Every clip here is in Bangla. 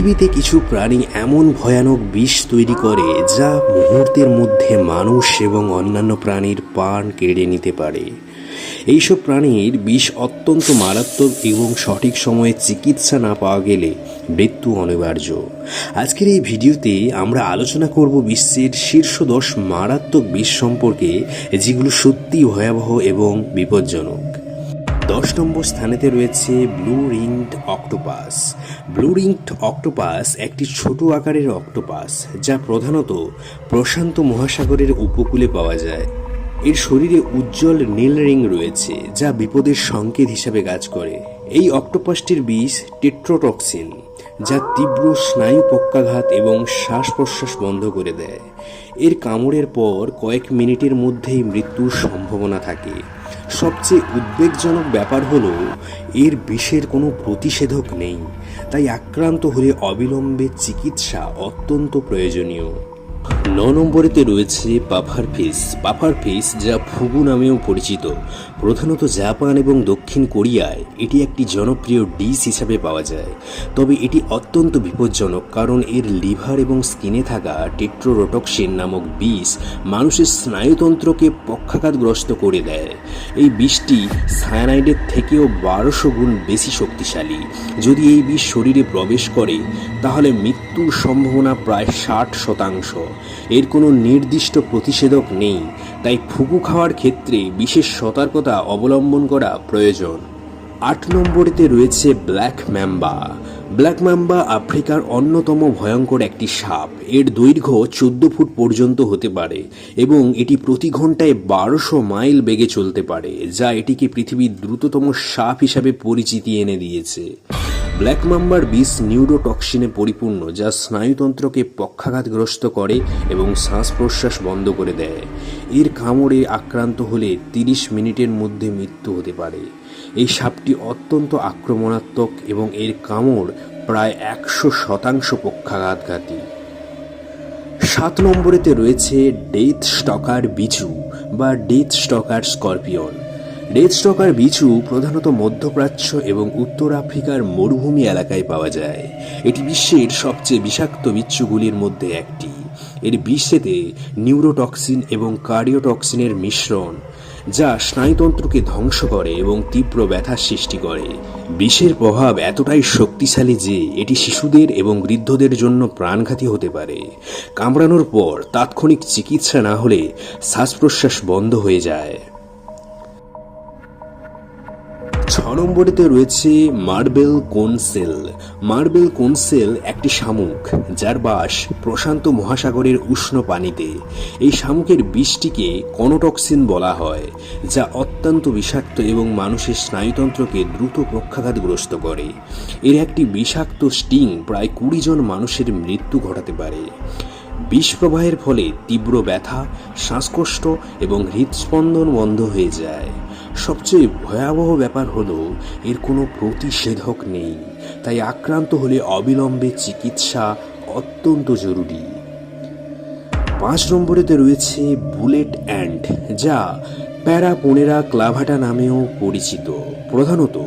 পৃথিবীতে কিছু প্রাণী এমন ভয়ানক বিষ তৈরি করে যা মুহূর্তের মধ্যে মানুষ এবং অন্যান্য প্রাণীর প্রাণ কেড়ে নিতে পারে। এইসব প্রাণীর বিষ অত্যন্ত মারাত্মক এবং সঠিক সময়ে চিকিৎসা না পাওয়া গেলে মৃত্যু অনিবার্য। আজকের এই ভিডিওতে আমরা আলোচনা করব বিশ্বের শীর্ষ দশ মারাত্মক বিষ সম্পর্কে, যেগুলো সত্যি ভয়াবহ এবং বিপজ্জনক। দশ নম্বর স্থানেতে রয়েছে blue ringed octopus blue ringed octopus একটি ছোট আকারের অক্টোপাস যা প্রধানত প্রশান্ত মহাসাগরের উপকূলে পাওয়া যায়। এর শরীরে উজ্জ্বল নীল রিং রয়েছে, যা বিপদের সংকেত হিসাবে কাজ করে। এই অক্টোপাসটির বিষ টেট্রোটক্সিন যা তীব্র স্নায়ু পক্ষাঘাত এবং শ্বাস প্রশ্বাস বন্ধ করে দেয়। এর কামড়ের পর কয়েক মিনিটের মধ্যেই মৃত্যুর সম্ভাবনা থাকে। সবচেয়ে উদ্বেগজনক ব্যাপার হলো, এর বিষের কোনো প্রতিষেধক নেই। তাই আক্রান্ত হলে অবিলম্বে চিকিৎসা অত্যন্ত প্রয়োজনীয়। ন নম্বরেতে রয়েছে পাফার ফিস। পাফার ফিস যা ফুগু নামেও পরিচিত। প্রধানত জাপান এবং দক্ষিণ কোরিয়ায় এটি একটি জনপ্রিয় ডিশ হিসাবে পাওয়া যায়। তবে এটি অত্যন্ত বিপজ্জনক কারণ এর লিভার এবং স্কিনে থাকা টেট্রোরোটক্সিন নামক বিষ মানুষের স্নায়ুতন্ত্রকে পক্ষাঘাতগ্রস্ত করে দেয়। এই বিষটি সায়ানাইডের থেকেও বারোশো গুণ বেশি শক্তিশালী। যদি এই বিষ শরীরে প্রবেশ করে, তাহলে মৃত্যুর সম্ভাবনা প্রায় ষাট শতাংশ। এর কোনো নির্দিষ্ট প্রতিষেধক নেই, তাই ফুকু খাওয়ার ক্ষেত্রে বিশেষ সতর্কতা অবলম্বন করা প্রয়োজন। আট নম্বরেতে রয়েছে ব্ল্যাক ম্যাম্বা। ব্ল্যাক ম্যাম্বা আফ্রিকার অন্যতম ভয়ঙ্কর একটি সাপ। এর দৈর্ঘ্য চোদ্দ ফুট পর্যন্ত হতে পারে এবং এটি প্রতি ঘন্টায় বারোশো মাইল বেগে চলতে পারে, যা এটিকে পৃথিবীর দ্রুততম সাপ হিসাবে পরিচিতি এনে দিয়েছে। ব্ল্যাক মাম্বার বিষ নিউরোটক্সিনে পরিপূর্ণ, যা স্নায়ুতন্ত্রকে পক্ষাঘাতগ্রস্ত করে এবং শ্বাস প্রশ্বাস বন্ধ করে দেয়। এর কামড়ে আক্রান্ত হলে তিরিশ মিনিটের মধ্যে মৃত্যু হতে পারে। এই সাপটি অত্যন্ত আক্রমণাত্মক এবং এর কামড় প্রায় একশো শতাংশ পক্ষাঘাতঘাতী। সাত নম্বরেতে রয়েছে ডেথ স্টকার বিচু বা death stalker scorpion death stalker বিচু প্রধানত মধ্যপ্রাচ্য এবং উত্তর আফ্রিকার মরুভূমি এলাকায় পাওয়া যায়। এটি বিশ্বের সবচেয়ে বিষাক্ত বিচ্ছুগুলির মধ্যে একটি। এর বিষেতে নিউরোটক্সিন এবং কার্ডিওটক্সিনের মিশ্রণ, যা স্নায়ুতন্ত্রকে ধ্বংস করে এবং তীব্র ব্যথার সৃষ্টি করে। বিষের প্রভাব এতটাই শক্তিশালী যে এটি শিশুদের এবং বৃদ্ধদের জন্য প্রাণঘাতী হতে পারে। কামড়ানোর পর তাৎক্ষণিক চিকিৎসা না হলে শ্বাস প্রশ্বাস বন্ধ হয়ে যায়। নম্বরেতে রয়েছে মার্বেল কোনসেল। মার্বেল কোনসেল একটি শামুক, যার বাস প্রশান্ত মহাসাগরের উষ্ণ পানিতে। এই শামুকের বিষটিকে কনোটক্সিন বলা হয়, যা অত্যন্ত বিষাক্ত এবং মানুষের স্নায়ুতন্ত্রকে দ্রুত পক্ষাঘাতগ্রস্ত করে। এর একটি বিষাক্ত স্টিং প্রায় কুড়ি জন মানুষের মৃত্যু ঘটাতে পারে। বিষ প্রবাহের ফলে তীব্র ব্যথা, শ্বাসকষ্ট এবং হৃদস্পন্দন বন্ধ হয়ে যায়। সবচেয়ে ভয়াবহ ব্যাপার হলো, এর কোনো প্রতিষেধক নেই। তাই আক্রান্ত হলে অবিলম্বে চিকিৎসা অত্যন্ত জরুরি। পাঁচ নম্বরেতে রয়েছে বুলেট অ্যান্ড, যা প্যারা প্যারাপোনেরা ক্লাভাটা নামেও পরিচিত। প্রধানত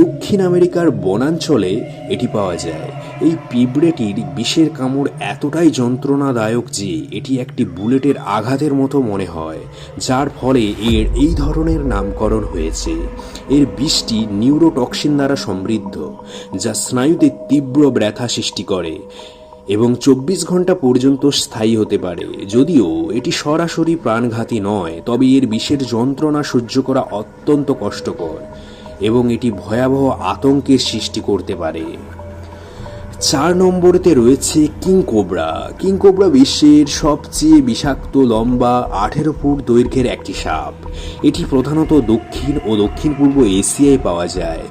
দক্ষিণ আমেরিকার বনাঞ্চলে এটি পাওয়া যায়। এই পিঁপড়েটির বিষের কামড় এতটাই যন্ত্রণাদায়ক যে এটি একটি বুলেটের আঘাতের মতো মনে হয়, যার ফলে এর এই ধরনের নামকরণ হয়েছে। এর বিষটি নিউরোটক্সিন দ্বারা সমৃদ্ধ, যা স্নায়ুতে তীব্র ব্যথা সৃষ্টি করে এবং চব্বিশ ঘণ্টা পর্যন্ত স্থায়ী হতে পারে। যদিও এটি সরাসরি প্রাণঘাতী নয়, তবে এর বিষের যন্ত্রণা সহ্য করা অত্যন্ত কষ্টকর এবং এটি ভয়াবহ আতঙ্কের সৃষ্টি করতে পারে। চার নম্বরেতে রয়েছে কিং কোবরা। কিং কোবরা বিশ্বের সবচেয়ে বিষাক্ত, লম্বা, আঠেরো ফুট দৈর্ঘ্যের একটি সাপ। এটি প্রধানত দক্ষিণ ও দক্ষিণ পূর্ব এশিয়ায় পাওয়া যায়।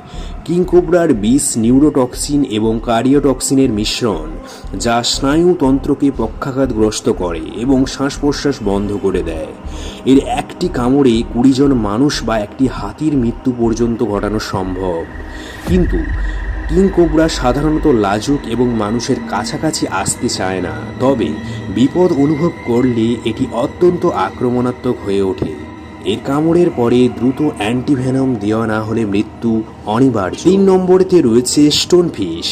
কিংকোবরার বিষ নিউরোটক্সিন এবং কার্ডিওটক্সিনের মিশ্রণ, যা স্নায়ুতন্ত্রকে পক্ষাঘাতগ্রস্ত করে এবং শ্বাস প্রশ্বাস বন্ধ করে দেয়। এর একটি কামড়ে কুড়ি জন মানুষ বা একটি হাতির মৃত্যু পর্যন্ত ঘটানো সম্ভব। কিন্তু কিংকোবরা সাধারণত লাজুক এবং মানুষের কাছাকাছি আসতে চায় না। তবে বিপদ অনুভব করলে এটি অত্যন্ত আক্রমণাত্মক হয়ে ওঠে। এর কামড়ের পরে দ্রুত অ্যান্টিভেনম দেওয়া না হলে মৃত্যু অনিবার্য। তিন নম্বরেতে রয়েছে স্টোনফিশ।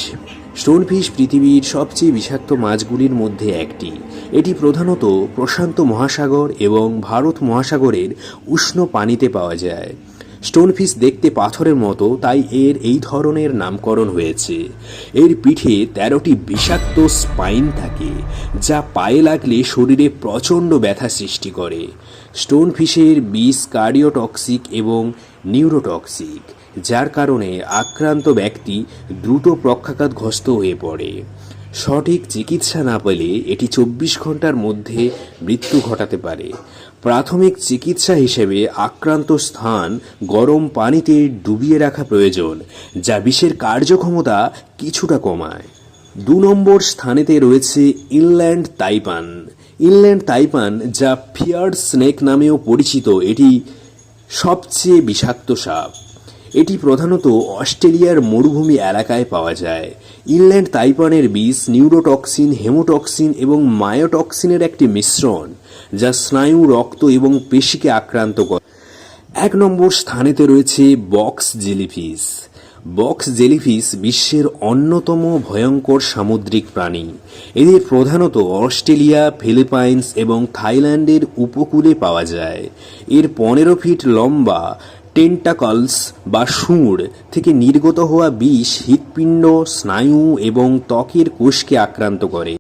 স্টোনফিশ পৃথিবীর সবচেয়ে বিষাক্ত মাছগুলির মধ্যে একটি। এটি প্রধানত প্রশান্ত মহাসাগর এবং ভারত মহাসাগরের উষ্ণ পানিতে পাওয়া যায়। স্টোনফিশ দেখতে পাথরের মতো, তাই এর এই ধরনের নামকরণ হয়েছে। এর পিঠে তেরোটি বিষাক্ত স্পাইন থাকে, যা পায়ে লাগলে শরীরে প্রচণ্ড ব্যথা সৃষ্টি করে। স্টোনফিশের বিষ কার্ডিওটক্সিক এবং নিউরোটক্সিক, যার কারণে আক্রান্ত ব্যক্তি দ্রুত প্রক্ষাঘাতগ্রস্ত হয়ে পড়ে। সঠিক চিকিৎসা না পেলে এটি চব্বিশ ঘণ্টার মধ্যে মৃত্যু ঘটাতে পারে। প্রাথমিক চিকিৎসা হিসেবে আক্রান্ত স্থান গরম পানিতে ডুবিয়ে রাখা প্রয়োজন, যা বিষের কার্যক্ষমতা কিছুটা কমায়। দু নম্বর স্থানেতে রয়েছে ইনল্যান্ড তাইপান। ইনল্যান্ড তাইপান, যা ফিয়ার্ড স্নেক নামেও পরিচিত, এটি সবচেয়ে বিষাক্ত সাপ। এটি প্রধানত অস্ট্রেলিয়ার মরুভূমি এলাকায় পাওয়া যায়। ইনল্যান্ড তাইপানের বিষ নিউরোটক্সিন, হেমোটক্সিন এবং মায়োটক্সিনের একটি মিশ্রণ, যা স্নায়ু, রক্ত এবং পেশিকে আক্রান্ত করে। এক নম্বর স্থানেতে রয়েছে বক্স জেলিফিশ বক্স জেলিফিশ বিশ্বের অন্যতম ভয়ঙ্কর সামুদ্রিক প্রাণী। এদের প্রধানত অস্ট্রেলিয়া, ফিলিপাইন্স এবং থাইল্যান্ডের উপকূলে পাওয়া যায়। এর পনেরো ফিট লম্বা টেন্টাকলস বা সুঁড় থেকে নির্গত হওয়া বিষ হৃৎপিণ্ড স্নায়ু এবং ত্বকের কোষকে আক্রান্ত করে।